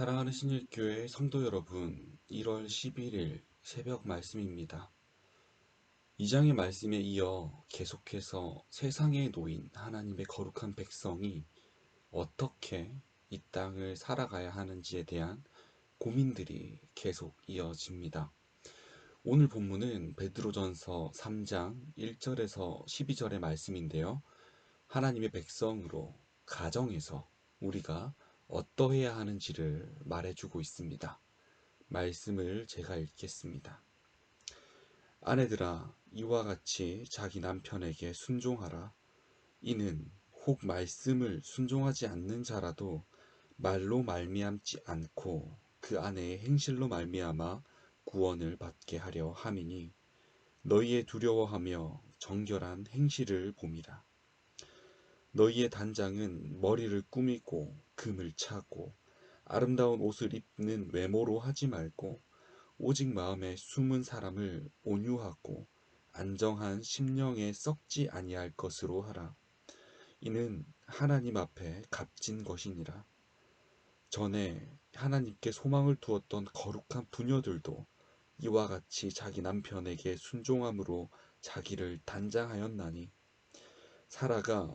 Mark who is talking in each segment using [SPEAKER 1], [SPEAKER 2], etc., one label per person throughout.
[SPEAKER 1] 사랑하는 신일교회 성도 여러분, 1월 11일 새벽 말씀입니다. 이 장의 말씀에 이어 계속해서 세상에 놓인 하나님의 거룩한 백성이 어떻게 이 땅을 살아가야 하는지에 대한 고민들이 계속 이어집니다. 오늘 본문은 베드로전서 3장 1절에서 12절의 말씀인데요. 하나님의 백성으로 가정에서 우리가 어떠해야 하는지를 말해주고 있습니다. 말씀을 제가 읽겠습니다. 아내들아 이와 같이 자기 남편에게 순종하라. 이는 혹 말씀을 순종하지 않는 자라도 말로 말미암지 않고 그 아내의 행실로 말미암아 구원을 받게 하려 함이니 너희의 두려워하며 정결한 행실을 봄이라. 너희의 단장은 머리를 꾸미고 금을 차고 아름다운 옷을 입는 외모로 하지 말고 오직 마음에 숨은 사람을 온유하고 안정한 심령에 썩지 아니할 것으로 하라. 이는 하나님 앞에 값진 것이니라. 전에 하나님께 소망을 두었던 거룩한 부녀들도 이와 같이 자기 남편에게 순종함으로 자기를 단장하였나니 사라가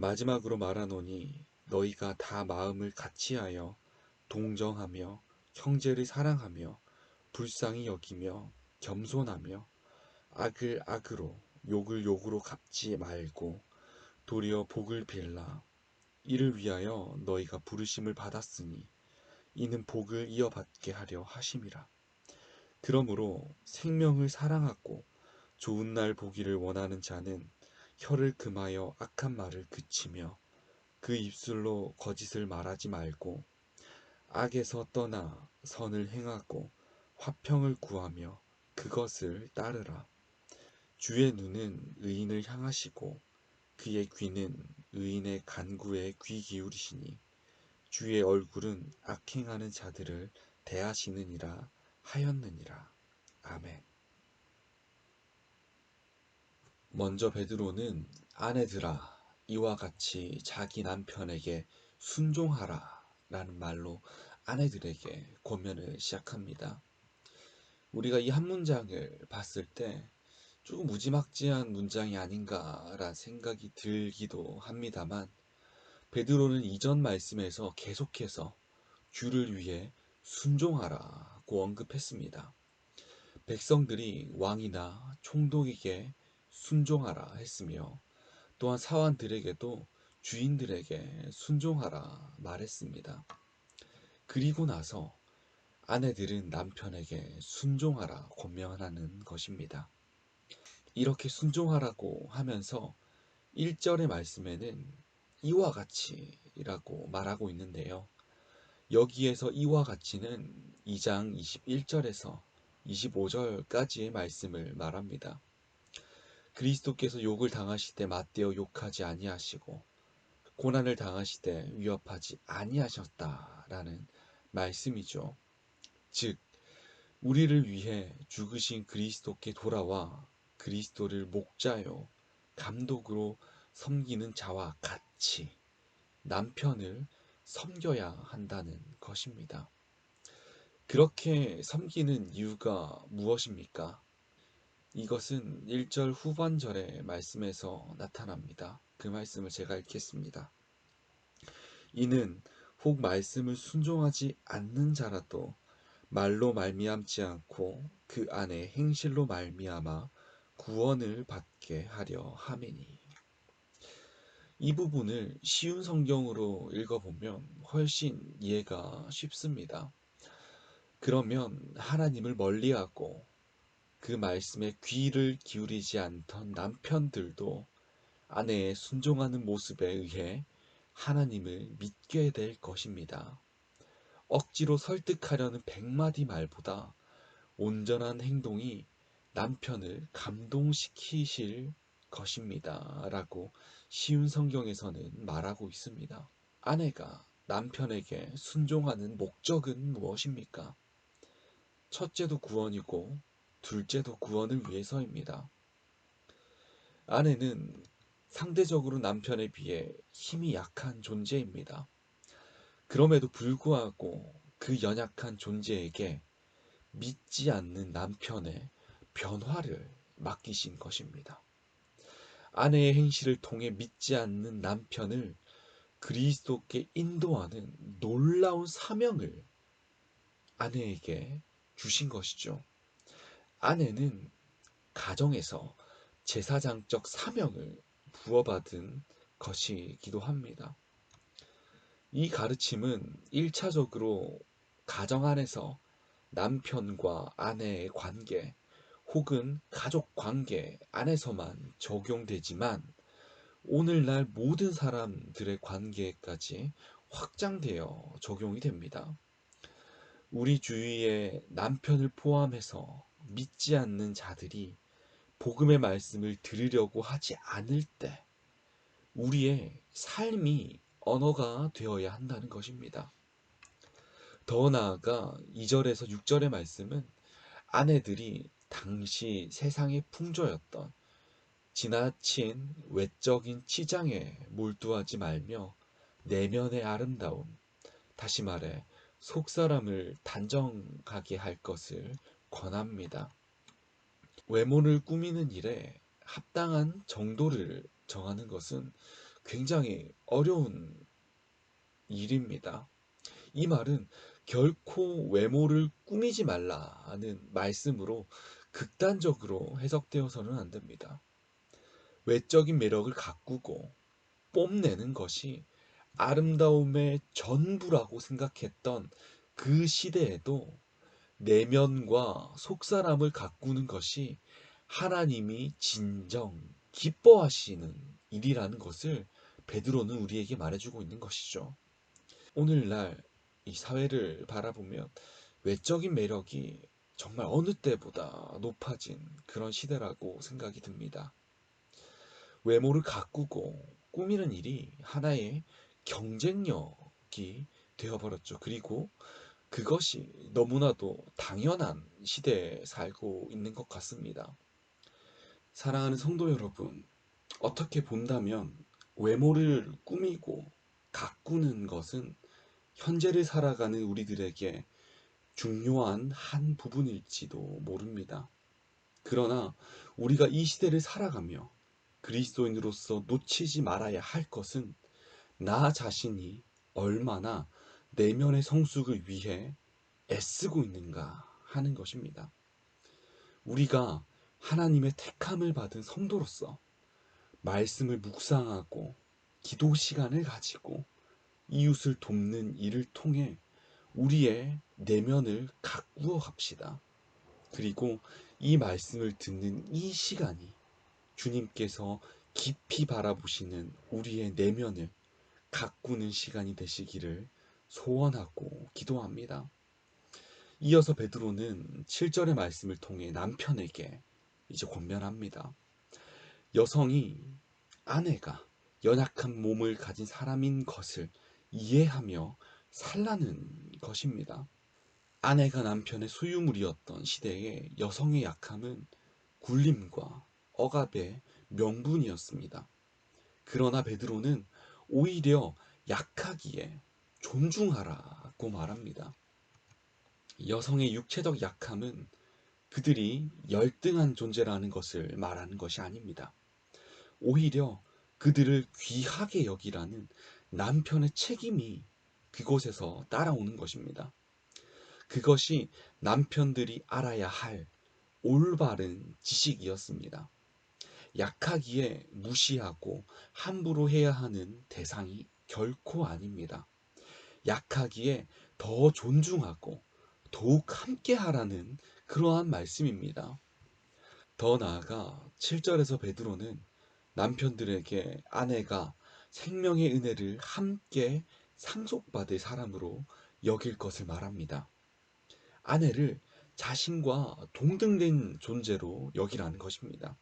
[SPEAKER 1] 마지막으로 말하노니 너희가 다 마음을 같이하여 동정하며 형제를 사랑하며 불쌍히 여기며 겸손하며 악을 악으로 욕을 욕으로 갚지 말고 도리어 복을 빌라. 이를 위하여 너희가 부르심을 받았으니 이는 복을 이어받게 하려 하심이라. 그러므로 생명을 사랑하고 좋은 날 보기를 원하는 자는 혀를 금하여 악한 말을 그치며 그 입술로 거짓을 말하지 말고 악에서 떠나 선을 행하고 화평을 구하며 그것을 따르라. 주의 눈은 의인을 향하시고 그의 귀는 의인의 간구에 귀 기울이시니 주의 얼굴은 악행하는 자들을 대하시느니라 하였느니라. 아멘. 먼저 베드로는 아내들아 이와 같이 자기 남편에게 순종하라 라는 말로 아내들에게 권면을 시작합니다. 우리가 이 한 문장을 봤을 때 조금 무지막지한 문장이 아닌가라는 생각이 들기도 합니다만 베드로는 이전 말씀에서 계속해서 주를 위해 순종하라고 언급했습니다. 백성들이 왕이나 총독에게 순종하라 했으며 또한 사환들에게도 주인들에게 순종하라 말했습니다. 그리고 나서 아내들은 남편에게 순종하라 권면하는 것입니다. 이렇게 순종하라고 하면서 1절의 말씀에는 이와 같이라고 말하고 있는데요. 여기에서 이와 같이는 2장 21절에서 25절까지의 말씀을 말합니다. 그리스도께서 욕을 당하시되 맞대어 욕하지 아니하시고 고난을 당하시되 위협하지 아니하셨다라는 말씀이죠. 즉 우리를 위해 죽으신 그리스도께 돌아와 그리스도를 목자요 감독으로 섬기는 자와 같이 남편을 섬겨야 한다는 것입니다. 그렇게 섬기는 이유가 무엇입니까? 이것은 1절 후반절의 말씀에서 나타납니다. 그 말씀을 제가 읽겠습니다. 이는 혹 말씀을 순종하지 않는 자라도 말로 말미암지 않고 그 안에 행실로 말미암아 구원을 받게 하려 함이니. 이 부분을 쉬운 성경으로 읽어보면 훨씬 이해가 쉽습니다. 그러면 하나님을 멀리하고 그 말씀에 귀를 기울이지 않던 남편들도 아내의 순종하는 모습에 의해 하나님을 믿게 될 것입니다. 억지로 설득하려는 백마디 말보다 온전한 행동이 남편을 감동시키실 것입니다. 라고 쉬운 성경에서는 말하고 있습니다. 아내가 남편에게 순종하는 목적은 무엇입니까? 첫째도 구원이고 둘째도 구원을 위해서입니다. 아내는 상대적으로 남편에 비해 힘이 약한 존재입니다. 그럼에도 불구하고 그 연약한 존재에게 믿지 않는 남편의 변화를 맡기신 것입니다. 아내의 행실을 통해 믿지 않는 남편을 그리스도께 인도하는 놀라운 사명을 아내에게 주신 것이죠. 아내는 가정에서 제사장적 사명을 부어받은 것이기도 합니다. 이 가르침은 1차적으로 가정 안에서 남편과 아내의 관계 혹은 가족 관계 안에서만 적용되지만 오늘날 모든 사람들의 관계까지 확장되어 적용이 됩니다. 우리 주위에 남편을 포함해서 믿지 않는 자들이 복음의 말씀을 들으려고 하지 않을 때 우리의 삶이 언어가 되어야 한다는 것입니다. 더 나아가 2절에서 6절의 말씀은 아내들이 당시 세상의 풍조였던 지나친 외적인 치장에 몰두하지 말며 내면의 아름다움, 다시 말해 속사람을 단정하게 할 것을 권합니다. 외모를 꾸미는 일에 합당한 정도를 정하는 것은 굉장히 어려운 일입니다. 이 말은 결코 외모를 꾸미지 말라는 말씀으로 극단적으로 해석되어서는 안 됩니다. 외적인 매력을 가꾸고 뽐내는 것이 아름다움의 전부라고 생각했던 그 시대에도 내면과 속사람을 가꾸는 것이 하나님이 진정 기뻐하시는 일이라는 것을 베드로는 우리에게 말해주고 있는 것이죠. 오늘날 이 사회를 바라보면 외적인 매력이 정말 어느 때보다 높아진 그런 시대라고 생각이 듭니다. 외모를 가꾸고 꾸미는 일이 하나의 경쟁력이 되어버렸죠. 그리고 그것이 너무나도 당연한 시대에 살고 있는 것 같습니다. 사랑하는 성도 여러분, 어떻게 본다면 외모를 꾸미고 가꾸는 것은 현재를 살아가는 우리들에게 중요한 한 부분일지도 모릅니다. 그러나 우리가 이 시대를 살아가며 그리스도인으로서 놓치지 말아야 할 것은 나 자신이 얼마나 내면의 성숙을 위해 애쓰고 있는가 하는 것입니다. 우리가 하나님의 택함을 받은 성도로서 말씀을 묵상하고 기도 시간을 가지고 이웃을 돕는 일을 통해 우리의 내면을 가꾸어 갑시다. 그리고 이 말씀을 듣는 이 시간이 주님께서 깊이 바라보시는 우리의 내면을 가꾸는 시간이 되시기를 소원하고 기도합니다. 이어서 베드로는 7절의 말씀을 통해 남편에게 이제 권면합니다. 여성이 아내가 연약한 몸을 가진 사람인 것을 이해하며 살라는 것입니다. 아내가 남편의 소유물이었던 시대에 여성의 약함은 굴림과 억압의 명분이었습니다. 그러나 베드로는 오히려 약하기에 존중하라고 말합니다. 여성의 육체적 약함은 그들이 열등한 존재라는 것을 말하는 것이 아닙니다. 오히려 그들을 귀하게 여기라는 남편의 책임이 그곳에서 따라오는 것입니다. 그것이 남편들이 알아야 할 올바른 지식이었습니다. 약하기에 무시하고 함부로 해야 하는 대상이 결코 아닙니다. 약하기에 더 존중하고 더욱 함께 하라는 그러한 말씀입니다. 더 나아가 7절에서 베드로는 남편들에게 아내가 생명의 은혜를 함께 상속받을 사람으로 여길 것을 말합니다. 아내를 자신과 동등된 존재로 여기라는 것입니다.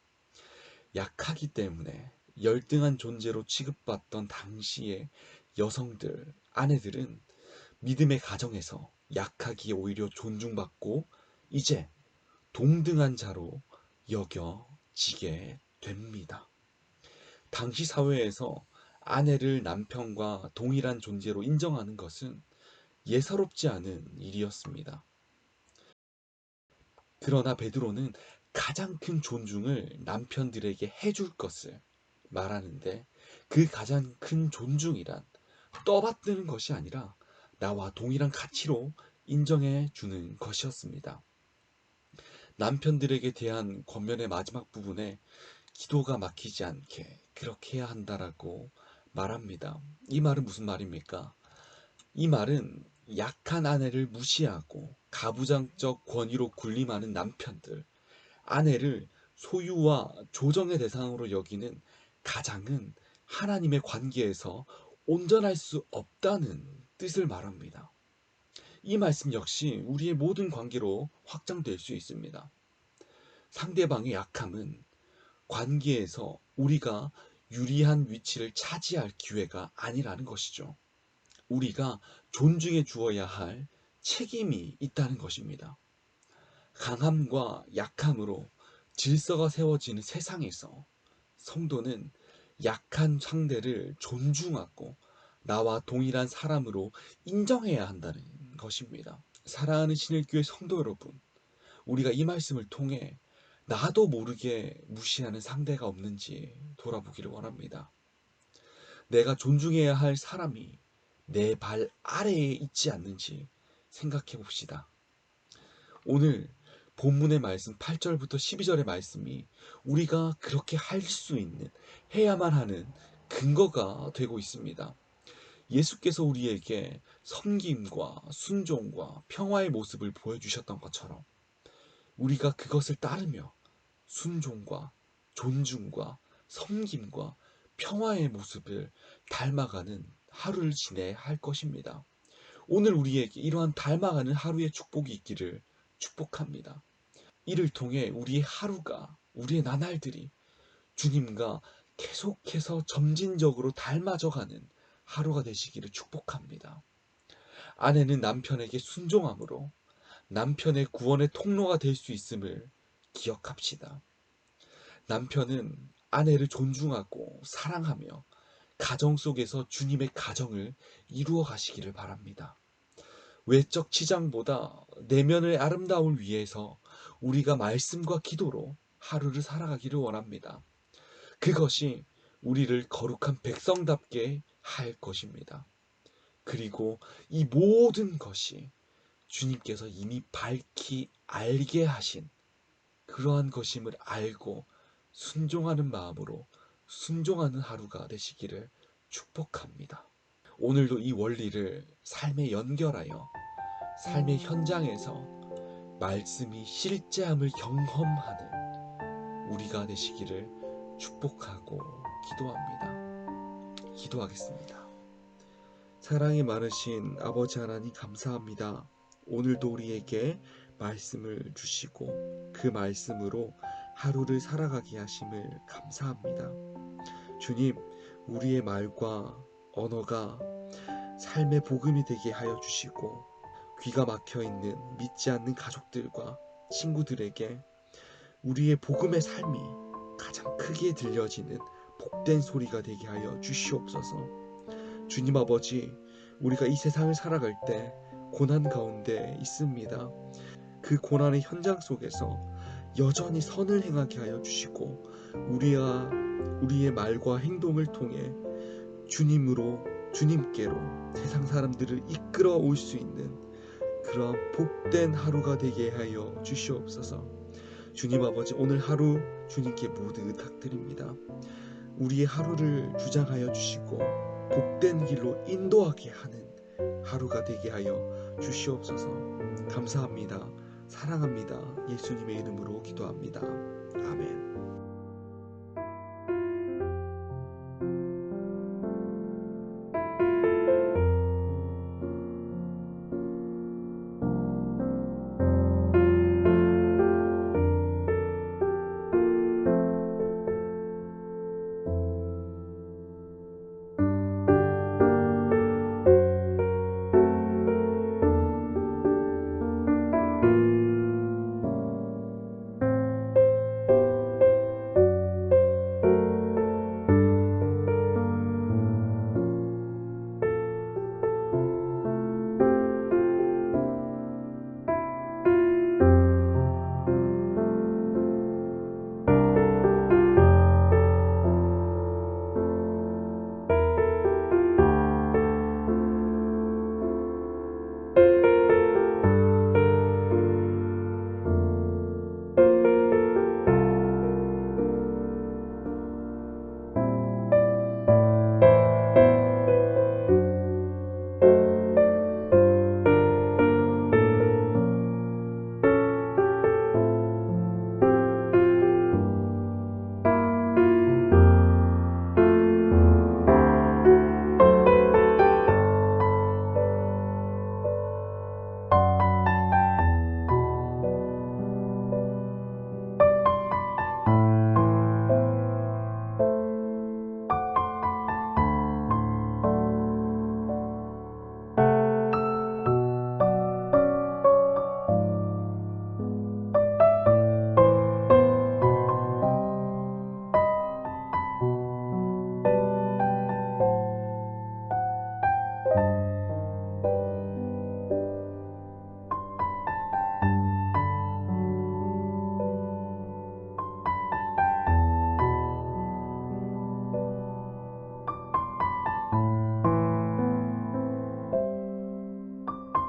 [SPEAKER 1] 약하기 때문에 열등한 존재로 취급받던 당시의 여성들, 아내들은 믿음의 가정에서 약하기에 오히려 존중받고 이제 동등한 자로 여겨지게 됩니다. 당시 사회에서 아내를 남편과 동일한 존재로 인정하는 것은 예사롭지 않은 일이었습니다. 그러나 베드로는 가장 큰 존중을 남편들에게 해줄 것을 말하는데 그 가장 큰 존중이란 떠받드는 것이 아니라 나와 동일한 가치로 인정해 주는 것이었습니다. 남편들에게 대한 권면의 마지막 부분에 기도가 막히지 않게 그렇게 해야 한다라고 말합니다. 이 말은 무슨 말입니까? 이 말은 약한 아내를 무시하고 가부장적 권위로 군림하는 남편들, 아내를 소유와 조정의 대상으로 여기는 가장은 하나님의 관계에서 온전할 수 없다는 뜻을 말합니다. 이 말씀 역시 우리의 모든 관계로 확장될 수 있습니다. 상대방의 약함은 관계에서 우리가 유리한 위치를 차지할 기회가 아니라는 것이죠. 우리가 존중해 주어야 할 책임이 있다는 것입니다. 강함과 약함으로 질서가 세워지는 세상에서 성도는 약한 상대를 존중하고 나와 동일한 사람으로 인정해야 한다는 것입니다. 사랑하는 신일교회 성도 여러분, 우리가 이 말씀을 통해 나도 모르게 무시하는 상대가 없는지 돌아보기를 원합니다. 내가 존중해야 할 사람이 내 발 아래에 있지 않는지 생각해 봅시다. 오늘 본문의 말씀 8절부터 12절의 말씀이 우리가 그렇게 할 수 있는 해야만 하는 근거가 되고 있습니다. 예수께서 우리에게 섬김과 순종과 평화의 모습을 보여주셨던 것처럼 우리가 그것을 따르며 순종과 존중과 섬김과 평화의 모습을 닮아가는 하루를 지내야 할 것입니다. 오늘 우리에게 이러한 닮아가는 하루의 축복이 있기를 축복합니다. 이를 통해 우리의 하루가, 우리의 나날들이 주님과 계속해서 점진적으로 닮아져가는 하루가 되시기를 축복합니다. 아내는 남편에게 순종함으로 남편의 구원의 통로가 될 수 있음을 기억합시다. 남편은 아내를 존중하고 사랑하며 가정 속에서 주님의 가정을 이루어 가시기를 바랍니다. 외적 치장보다 내면의 아름다움을 위해서 우리가 말씀과 기도로 하루를 살아가기를 원합니다. 그것이 우리를 거룩한 백성답게 할 것입니다. 그리고 이 모든 것이 주님께서 이미 밝히 알게 하신 그러한 것임을 알고 순종하는 마음으로 순종하는 하루가 되시기를 축복합니다. 오늘도 이 원리를 삶에 연결하여 삶의 현장에서 말씀이 실제함을 경험하는 우리가 되시기를 축복하고 기도합니다. 기도하겠습니다. 사랑이 많으신 아버지 하나님 감사합니다. 오늘도 우리에게 말씀을 주시고 그 말씀으로 하루를 살아가게 하심을 감사합니다. 주님, 우리의 말과 언어가 삶의 복음이 되게 하여 주시고 귀가 막혀 있는 믿지 않는 가족들과 친구들에게 우리의 복음의 삶이 가장 크게 들려지는 복된 소리가 되게 하여 주시옵소서. 주님 아버지, 우리가 이 세상을 살아갈 때 고난 가운데 있습니다. 그 고난의 현장 속에서 여전히 선을 행하게 하여 주시고 우리와 우리의 말과 행동을 통해 주님으로 주님께로 세상 사람들을 이끌어 올 수 있는 그러한 복된 하루가 되게 하여 주시옵소서. 주님 아버지 오늘 하루 주님께 모두 의탁드립니다. 우리의 하루를 주장하여 주시고 복된 길로 인도하게 하는 하루가 되게 하여 주시옵소서. 감사합니다. 사랑합니다. 예수님의 이름으로 기도합니다. 아멘.